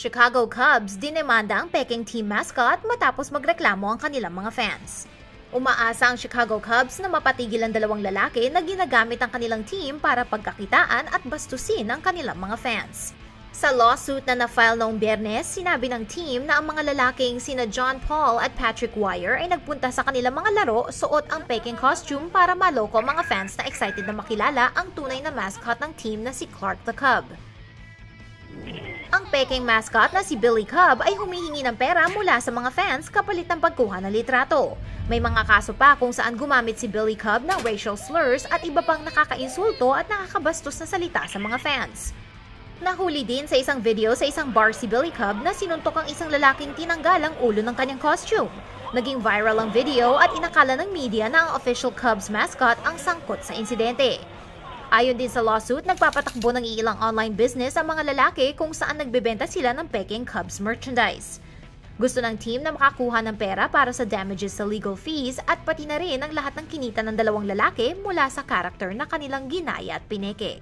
Chicago Cubs dinemanda ang Peking team mascot matapos magreklamo ang kanilang mga fans. Umaasa ang Chicago Cubs na mapatigil ang dalawang lalaki na ginagamit ang kanilang team para pagkakitaan at bastusin ang kanilang mga fans. Sa lawsuit na na-file noong biyernes, sinabi ng team na ang mga lalaking sina John Paul at Patrick Wire ay nagpunta sa kanilang mga laro suot ang Peking costume para maloko ang mga fans na excited na makilala ang tunay na mascot ng team na si Clark the Cub. Ang Peking mascot na si Billy Cub ay humihingi ng pera mula sa mga fans kapalit ng pagkuha ng litrato. May mga kaso pa kung saan gumamit si Billy Cub ng racial slurs at iba pang nakakainsulto at nakakabastos na salita sa mga fans. Nahuli din sa isang video sa isang bar si Billy Cub na sinuntok ang isang lalaking tinanggal ang ulo ng kanyang costume. Naging viral ang video at inakala ng media na ang official Cubs mascot ang sangkot sa insidente. Ayon din sa lawsuit, nagpapatakbo ng ilang online business ang mga lalaki kung saan nagbebenta sila ng Peking Cubs merchandise. Gusto ng team na makakuha ng pera para sa damages sa legal fees at pati na rin ang lahat ng kinita ng dalawang lalaki mula sa karakter na kanilang ginaya at pineke.